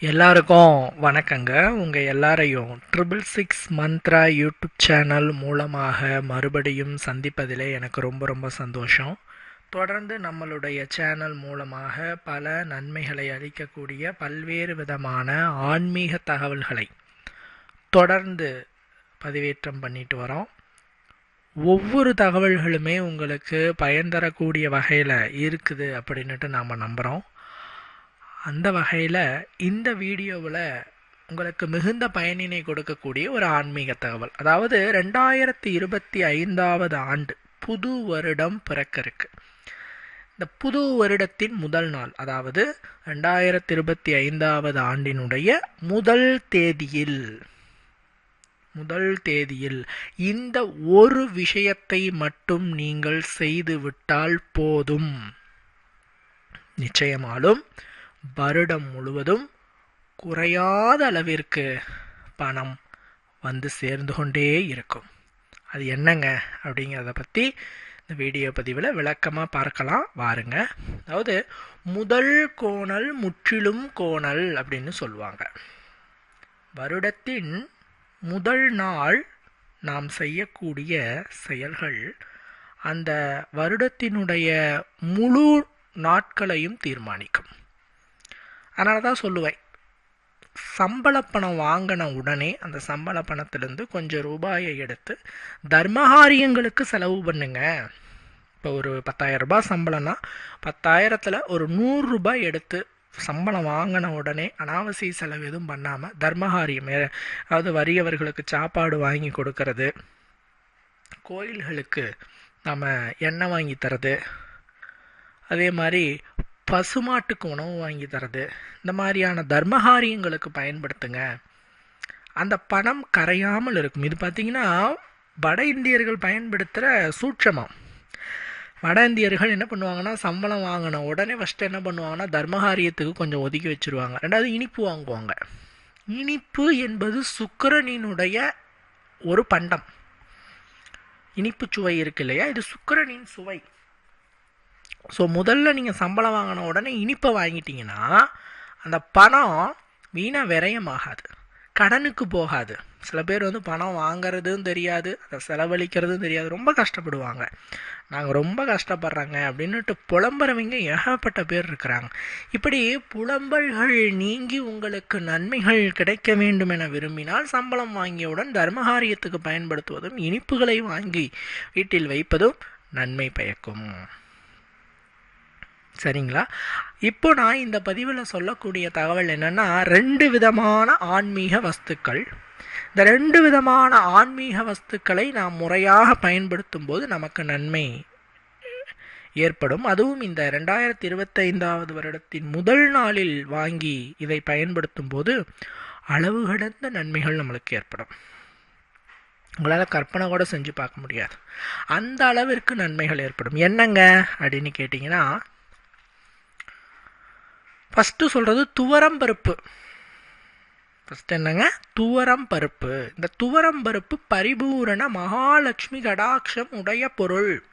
எல்லாருக்கும் வணக்கங்க. உங்கள் எல்லாரையும் triple six Mantra YouTube channel மூலமாக மறுபடியும் சந்திப்பதிலே எனக்கு ரொம்ப ரொம்ப சந்தோஷம். தொடர்ந்து நம்மளுடைய சேனல் மூலமாக பல நன்மைகளை அளிக்கக்கூடிய பல்வேறு விதமான ஆன்மீக தகவல்களை தொடர்ந்து பதிவேற்றம் பண்ணிட்டு வரோம். ஒவ்வொரு தகவல்களுமே உங்களுக்கு பயன் தரக்கூடிய வகையில் இருக்குது அப்படின்னுட்டு நாம் நம்புகிறோம் அந்த வகையில் இந்த வீடியோவில் உங்களுக்கு மிகுந்த பயனினை கொடுக்கக்கூடிய ஒரு ஆன்மீக தகவல். அதாவது ரெண்டாயிரத்தி இருபத்தி ஐந்தாவது ஆண்டு புது வருடம் பிறக்க இருக்கு இந்த புது வருடத்தின் முதல் நாள் அதாவது ரெண்டாயிரத்தி இருபத்தி ஐந்தாவது ஆண்டினுடைய முதல் தேதியில் முதல் தேதியில் இந்த ஒரு விஷயத்தை மட்டும் நீங்கள் செய்துவிட்டால் போதும். நிச்சயமாலும் வருடம் முழுவதும் குறையாத அளவிற்கு பணம் வந்து சேர்ந்து கொண்டே இருக்கும். அது என்னங்க அப்படிங்கிறத பற்றி இந்த வீடியோ பதிவில் விளக்கமாக பார்க்கலாம். வாருங்க. அதாவது முதல் கோணல் முற்றிலும் கோணல் அப்படின்னு சொல்லுவாங்க. வருடத்தின் முதல் நாள் நாம் செய்யக்கூடிய செயல்கள் அந்த வருடத்தினுடைய முழு நாட்களையும் தீர்மானிக்கும். அதனால தான் சொல்லுவேன். சம்பள பணம் வாங்கின உடனே அந்த சம்பள பணத்திலேருந்து கொஞ்சம் ரூபாயை எடுத்து தர்மகாரியங்களுக்கு செலவு பண்ணுங்க. இப்போ ஒரு பத்தாயிரம் ரூபாய் சம்பளம்னா பத்தாயிரத்தில் ஒரு நூறுரூபாய் எடுத்து சம்பளம் வாங்கின உடனே அனாவசிய செலவு எதுவும் பண்ணாமல் தர்மகாரியம் அதாவது வறியவர்களுக்கு சாப்பாடு வாங்கி கொடுக்கறது. கோயில்களுக்கு நம்ம எண்ணெய் வாங்கி தரது. அதே மாதிரி பசுமாட்டுக்கு உணவு வாங்கி தரது. இந்த மாதிரியான தர்மகாரியங்களுக்கு பயன்படுத்துங்க. அந்த பணம் கரையாமல் இருக்கும். இது பார்த்திங்கன்னா வட இந்தியர்கள் பயன்படுத்துகிற சூட்சமம். வட இந்தியர்கள் என்ன பண்ணுவாங்கன்னா சம்பளம் வாங்கின உடனே ஃபஸ்ட்டு என்ன பண்ணுவாங்கன்னா தர்மகாரியத்துக்கு கொஞ்சம் ஒதுக்கி வச்சுருவாங்க. ரெண்டாவது இனிப்பு வாங்குவாங்க. இனிப்பு என்பது சுக்கரனினுடைய ஒரு பண்டம். இனிப்பு சுவை இருக்கு இல்லையா? இது சுக்கரனின் சுவை. ஸோ முதல்ல நீங்கள் சம்பளம் வாங்கின உடனே இனிப்பை வாங்கிட்டீங்கன்னா அந்த பணம் வீணாக விரயமாகாது. கடனுக்கு போகாது. சில பேர் வந்து பணம் வாங்குறதும் தெரியாது அதை செலவழிக்கிறதும் தெரியாது. ரொம்ப கஷ்டப்படுவாங்க. நாங்கள் ரொம்ப கஷ்டப்படுறாங்க அப்படின்னுட்டு புலம்புறவங்க ஏகப்பட்ட பேர் இருக்கிறாங்க. இப்படி புலம்பல்கள் நீங்கி உங்களுக்கு நன்மைகள் கிடைக்க வேண்டும் என விரும்பினால் சம்பளம் வாங்கியவுடன் தர்மகாரியத்துக்கு பயன்படுத்துவதும் இனிப்புகளை வாங்கி வீட்டில் வைப்பதும் நன்மை பயக்கும். சரிங்களா? இப்போ நான் இந்த பதிவில் சொல்லக்கூடிய தகவல் என்னென்னா ரெண்டு விதமான ஆன்மீக வஸ்துக்கள். இந்த ரெண்டு விதமான ஆன்மீக வஸ்துக்களை நாம் முறையாக பயன்படுத்தும் போது நமக்கு நன்மை ஏற்படும். அதுவும் இந்த ரெண்டாயிரத்தி இருபத்தைந்தாவது வருடத்தின் முதல் நாளில் வாங்கி இதை பயன்படுத்தும் போது அளவு கடந்த நன்மைகள் நம்மளுக்கு ஏற்படும். உங்களால் கற்பனை கூட செஞ்சு பார்க்க முடியாது. அந்த அளவிற்கு நன்மைகள் ஏற்படும். என்னங்க? அப்படின்னு கேட்டிங்கன்னா ஃபஸ்ட்டு சொல்கிறது துவரம் பருப்பு. ஃபஸ்ட் என்னங்க? துவரம் பருப்பு. இந்த துவரம் பருப்பு பரிபூரண மகாலட்சுமி கடாட்சம் உடைய பொருள்.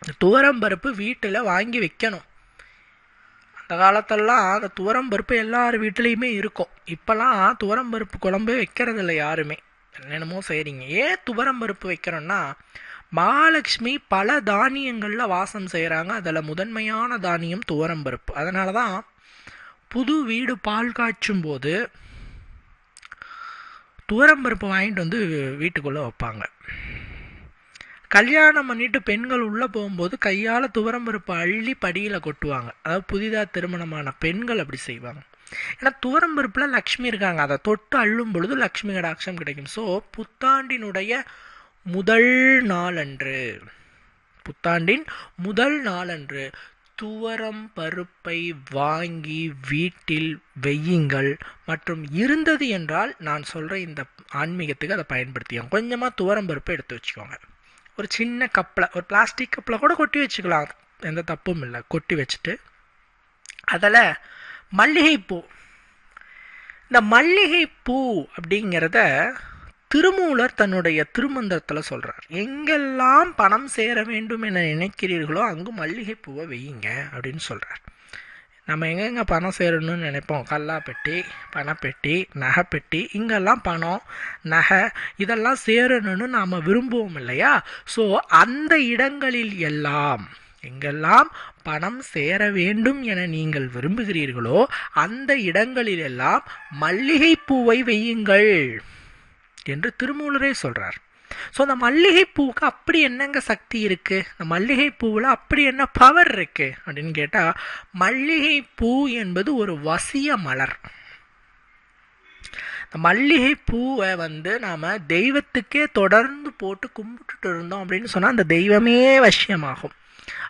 இந்த துவரம் பருப்பு வீட்டில் வாங்கி வைக்கணும். அந்த காலத்தெல்லாம் அந்த துவரம் பருப்பு எல்லார் வீட்லேயுமே இருக்கும். இப்போல்லாம் துவரம் பருப்பு குழம்பு வைக்கிறது இல்லை யாருமே. என்னென்னமோ செய்கிறீங்க ஏன் துவரம் பருப்பு வைக்கிறோன்னா மகாலட்சுமி பல தானியங்களில் வாசம் செய்கிறாங்க அதில் முதன்மையான தானியம் துவரம்பருப்பு அதனால தான் புது வீடு பால் காய்ச்சும் போது துவரம்பருப்பு வாங்கிட்டு வந்து வீட்டுக்குள்ளே வைப்பாங்க. கல்யாணம் பண்ணிட்டு பெண்கள் உள்ளே போகும்போது கையால் துவரம்பருப்பு அள்ளி படியில் கொட்டுவாங்க. அதாவது புதிதாக திருமணமான பெண்கள் அப்படி செய்வாங்க. ஏன்னா துவரம்பருப்பில் லக்ஷ்மி இருக்காங்க. அதை தொட்டு அள்ளும் பொழுது லக்ஷ்மி கடாட்சம் கிடைக்கும். ஸோ புத்தாண்டினுடைய முதல் நாளன்று. புத்தாண்டின் முதல் நாளன்று. துவரம் பருப்பை வாங்கி வீட்டில் வெய்யுங்கள் மற்றும் இருந்தது என்றால் நான் சொல்கிற இந்த ஆன்மீகத்துக்கு அதை பயன்படுத்திக்கோங்க. கொஞ்சமாக துவரம் பருப்பை எடுத்து வச்சுக்கோங்க. ஒரு சின்ன கப்பில் ஒரு பிளாஸ்டிக் கப்பில் கூட கொட்டி வச்சுக்கலாம். எந்த தப்பும் இல்லை. கொட்டி வச்சுட்டு அதில் மல்லிகைப்பூ. இந்த மல்லிகைப்பூ அப்படிங்கிறத திருமூலர் தன்னுடைய திருமந்திரத்தில் சொல்கிறார் எங்கெல்லாம் பணம் சேர வேண்டும் என நினைக்கிறீர்களோ அங்கு மல்லிகைப்பூவை வையுங்க அப்படின்னு சொல்கிறார் நம்ம எங்கெங்கே பணம் சேரணும்னு நினைப்போம்? கல்லா பெட்டி பணப்பெட்டி நகைப்பெட்டி இங்கெல்லாம் பணம் நகை இதெல்லாம் சேரணும்னு நாம் விரும்புவோம் இல்லையா? ஸோ அந்த இடங்களில் எல்லாம் எங்கெல்லாம் பணம் சேர வேண்டும் என நீங்கள் விரும்புகிறீர்களோ அந்த இடங்களில் எல்லாம் மல்லிகை வையுங்கள். என்று திருமூலரே சொல்கிறார் ஸோ அந்த மல்லிகை பூவுக்கு அப்படி என்னங்க சக்தி இருக்கு? இந்த மல்லிகை பூவில் அப்படி என்ன பவர் இருக்கு? அப்படின்னு கேட்டால் மல்லிகை பூ என்பது ஒரு வசிய மலர். இந்த மல்லிகை பூவை வந்து நாம் தெய்வத்துக்கே தொடர்ந்து போட்டு கும்பிட்டுட்டு இருந்தோம் அப்படின்னு சொன்னால் அந்த தெய்வமே வசியமாகும்.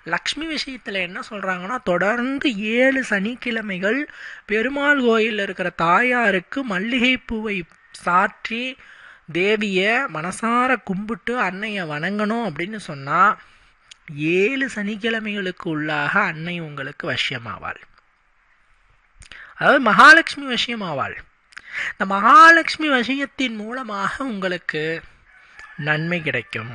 லக்ஷ்மி விஷயத்தில் என்ன சொல்கிறாங்கன்னா தொடர்ந்து ஏழு சனிக்கிழமைகள் பெருமாள் கோயிலில் இருக்கிற தாயாருக்கு மல்லிகை பூவை சாற்றி தேவியை மனசார கும்பிட்டு அன்னையை வணங்கணும் அப்படின்னு சொன்னால் ஏழு சனிக்கிழமைகளுக்கு உள்ளாக அன்னை உங்களுக்கு வசியமாவாள். அதாவது மகாலட்சுமி வசியமாவாள். இந்த மகாலட்சுமி வசியத்தின் மூலமாக உங்களுக்கு நன்மை கிடைக்கும்.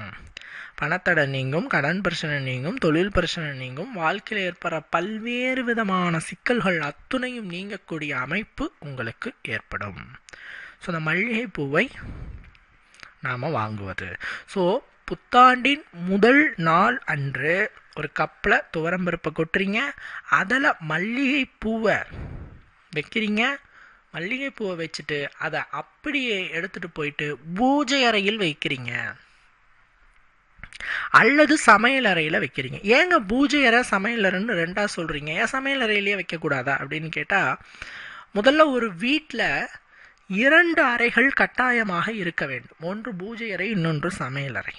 பணத்தடை நீங்கும் கடன் பிரச்சனை நீங்கும் தொழில் பிரச்சனை நீங்கும் வாழ்க்கையில் ஏற்படுற பல்வேறு விதமான சிக்கல்கள் அத்துணையும் நீங்கக்கூடிய அமைப்பு உங்களுக்கு ஏற்படும். ஸோ அந்த மல்லிகை பூவை நாம் வாங்குவது. ஸோ புத்தாண்டின் முதல் நாள் அன்று ஒரு கப்பில் துவரம்பருப்பை கொட்டுறீங்க. அதில் மல்லிகை பூவை வைக்கிறீங்க. மல்லிகை பூவை வச்சுட்டு அதை அப்படியே எடுத்துகிட்டு போயிட்டு பூஜை அறையில் வைக்கிறீங்க. அல்லது சமையல் அறையில் வைக்கிறீங்க. ஏங்க பூஜை அறை சமையல் அறைன்னு ரெண்டாக சொல்கிறீங்க ஏன் சமையல் அறையிலேயே வைக்கக்கூடாதா அப்படின்னு கேட்டால் முதல்ல ஒரு வீட்டில் இரண்டு அறைகள் கட்டாயமாக இருக்க வேண்டும். ஒன்று பூஜை அறை இன்னொன்று சமையல் அறை.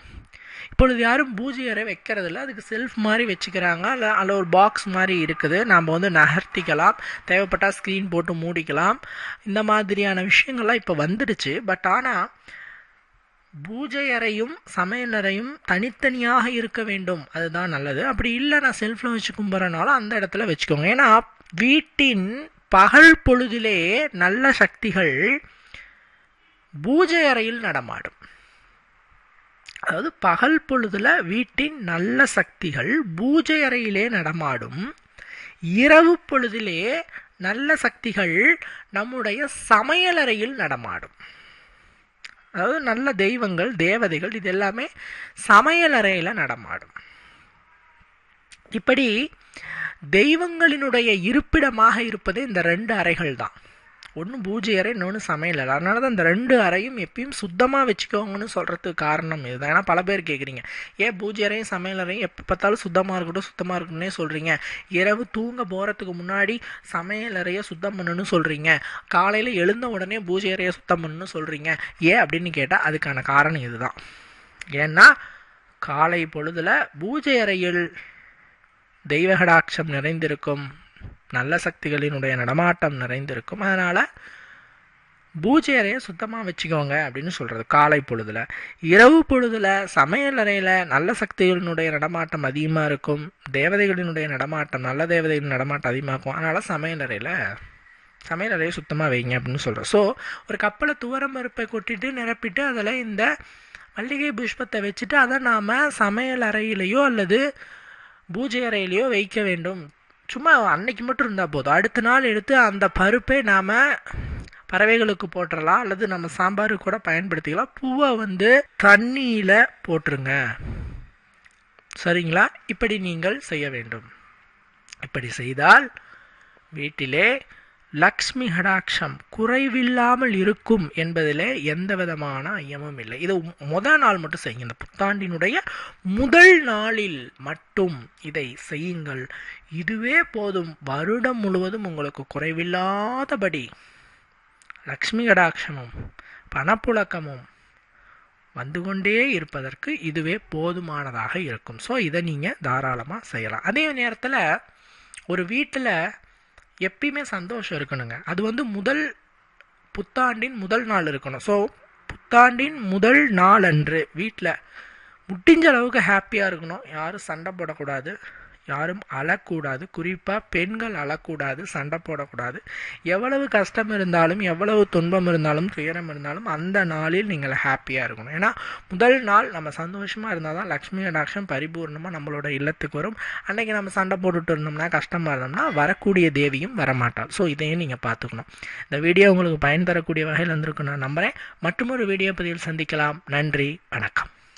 இப்பொழுது யாரும் பூஜை அறை வைக்கிறதில்ல. அதுக்கு செல்ஃப் மாதிரி வச்சுக்கிறாங்க. அல்ல அதில் ஒரு பாக்ஸ் மாதிரி இருக்குது. நாம் வந்து நகர்த்திக்கலாம். தேவைப்பட்டால் ஸ்க்ரீன் போட்டு மூடிக்கலாம். இந்த மாதிரியான விஷயங்கள்லாம் இப்போ வந்துடுச்சு. பட் ஆனால் பூஜை அறையும் சமையல் அறையும் தனித்தனியாக இருக்க வேண்டும். அதுதான் நல்லது. அப்படி இல்லை நான் செல்ஃபில் வச்சு கும்பிட்றனால அந்த இடத்துல வச்சுக்கோங்க. ஏன்னா வீட்டின் பகல் பொழுதிலே நல்ல சக்திகள் பூஜை அறையில் நடமாடும். அதாவது பகல் பொழுதுல வீட்டின் நல்ல சக்திகள் பூஜை அறையிலே நடமாடும். இரவு பொழுதிலே நல்ல சக்திகள் நம்முடைய சமையலறையில் நடமாடும். அதாவது நல்ல தெய்வங்கள் தேவதைகள் இது எல்லாமே சமையலறையில் நடமாடும். இப்படி தெய்வங்களினுடைய இருப்பிடமாக இருப்பது இந்த ரெண்டு அறைகள் தான். ஒன்று பூஜை அறை இன்னொன்று சமையல் அறை. அதனால தான் இந்த ரெண்டு அறையும் எப்பயும் சுத்தமாக வச்சுக்கோங்கன்னு சொல்கிறதுக்கு காரணம் இதுதான். ஏன்னா பல பேர் கேட்குறீங்க ஏன் பூஜை அறையும் சமையல் அறையும் எப்போ பார்த்தாலும் சுத்தமாக இருக்கட்டும் சுத்தமாக இருக்கணும்னே சொல்கிறீங்க இரவு தூங்க போகிறதுக்கு முன்னாடி சமையல் அறையை சுத்தம் பண்ணணும்னு சொல்கிறீங்க காலையில் எழுந்த உடனே பூஜை அறையை சுத்தம் பண்ணணும்னு சொல்கிறீங்க ஏன்? அப்படின்னு கேட்டால் அதுக்கான காரணம் இதுதான். ஏன்னா காலை பொழுதில் பூஜை அறையில் தெய்வகடாட்சம் நிறைந்திருக்கும் நல்ல சக்திகளினுடைய நடமாட்டம் நிறைந்திருக்கும். அதனால் பூஜை அறையை சுத்தமாக வச்சுக்கோங்க அப்படின்னு சொல்கிறது காலை பொழுதில். இரவு பொழுதில் சமையல் அறையில் நல்ல சக்திகளினுடைய நடமாட்டம் அதிகமாக இருக்கும். தேவதைகளினுடைய நடமாட்டம் நல்ல தேவதைகளின் நடமாட்டம் அதிகமாக இருக்கும். அதனால் சமையல் அறையில் சமையல் அறையை சுத்தமாக வைங்க அப்படின்னு சொல்கிறோம் ஸோ ஒரு கப்பலை துவரம் பருப்பை கொட்டிட்டு நிரப்பிட்டு அதில் இந்த மல்லிகை புஷ்பத்தை வச்சுட்டு அதை நாம் சமையல் அறையிலையோ அல்லது பூஜை அறையிலையோ வைக்க வேண்டும். சும்மா அன்னைக்கு மட்டும் இருந்தால் போதும். அடுத்த நாள் எடுத்து அந்த பருப்பை நாம் பறவைகளுக்கு போட்டுடலாம் அல்லது நம்ம சாம்பாருக்கு கூட பயன்படுத்திக்கலாம். பூவை வந்து தண்ணியில் போட்டுருங்க. சரிங்களா? இப்படி நீங்கள் செய்ய வேண்டும். இப்படி செய்தால் வீட்டிலே லக்ஷ்மி ஹடாட்சம் குறைவில்லாமல் இருக்கும் என்பதிலே எந்த விதமான ஐயமும் இல்லை. இது முதல் நாள் மட்டும் செய்யுங்க. இந்த புத்தாண்டினுடைய முதல் நாளில் மட்டும் இதை செய்யுங்கள். இதுவே போதும். வருடம் முழுவதும் உங்களுக்கு குறைவில்லாதபடி லக்ஷ்மி கடாட்சமும் பணப்புழக்கமும் வந்து கொண்டே இருப்பதற்கு இதுவே போதுமானதாக இருக்கும். ஸோ இதை நீங்கள் தாராளமாக செய்யலாம். அதே நேரத்தில் ஒரு வீட்டில் எப்பயுமே சந்தோஷம் இருக்கணுங்க. அது வந்து முதல் புத்தாண்டின் முதல் நாள் இருக்கணும். ஸோ புத்தாண்டின் முதல் நாள் அன்று வீட்டில் முடிஞ்ச அளவுக்கு ஹாப்பியாக இருக்கணும். யாரும் சண்டை போடக்கூடாது. யாரும் அழக்கூடாது. குறிப்பாக பெண்கள் அழக்கூடாது சண்டை போடக்கூடாது. எவ்வளவு கஷ்டம் இருந்தாலும் எவ்வளவு துன்பம் இருந்தாலும் துயரம் இருந்தாலும் அந்த நாளில் நீங்கள் ஹாப்பியாக இருக்கணும். ஏன்னா முதல் நாள் நம்ம சந்தோஷமாக இருந்தால் தான் லக்ஷ்மி கடாட்சம் பரிபூர்ணமாக நம்மளோட இல்லத்துக்கு வரும். அன்னைக்கு நம்ம சண்டை போட்டுட்டு இருந்தோம்னா கஷ்டமாக இருந்தோம்னா வரக்கூடிய தேவியும் வரமாட்டாள். ஸோ இதையும் நீங்கள் பார்த்துக்கணும். இந்த வீடியோ உங்களுக்கு பயன் தரக்கூடிய வகையில் இருந்திருக்கும் நான் நம்புகிறேன் மற்றொரு வீடியோ பதிவில் சந்திக்கலாம். நன்றி. வணக்கம்.